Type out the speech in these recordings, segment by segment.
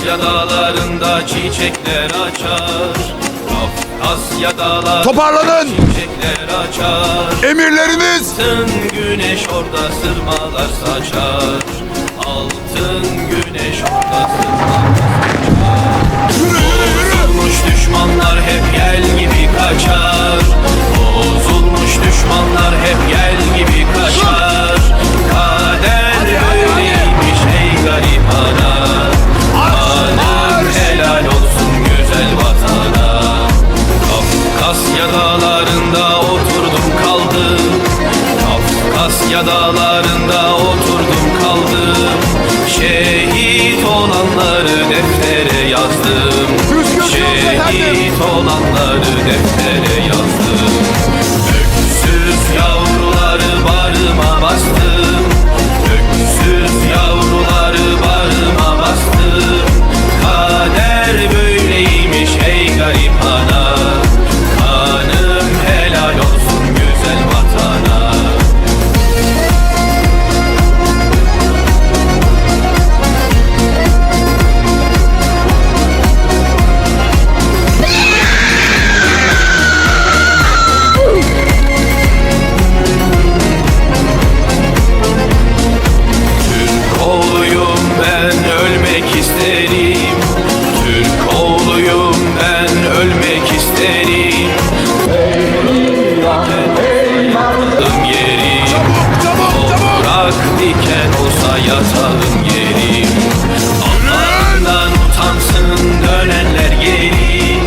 Kafkasya dağlarında çiçekler açar. Kafkasya dağlarında Toparlanın. çiçekler açar. Emirleriniz! Altın güneş orada sırmalar saçar. Altın güneş orada sırmalar Bozulmuş Kafkasya dağlarında oturdum kaldım. Şehit olanları deftere yazdım yatağım yerim Allah'ından utansın dönenler geri.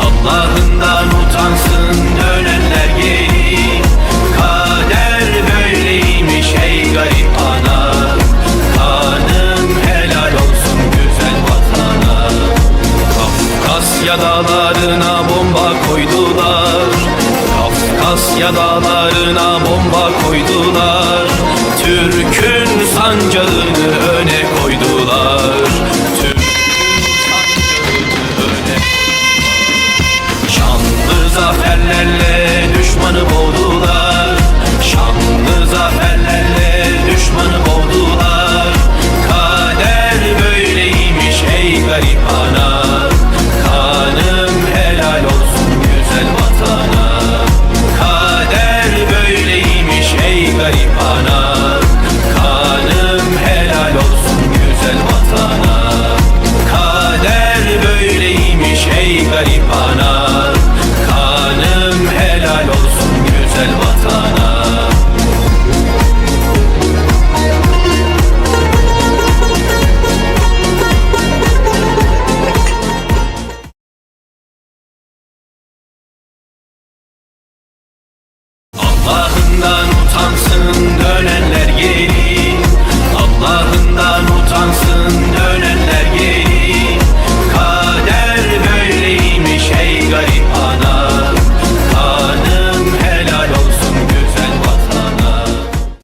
Allah'ından utansın dönenler geri. Kader böyleymiş ey garip ana. Kanım helal olsun güzel vatana. Kafkasya dağlarına bomba koydular. Kafkasya dağlarına bomba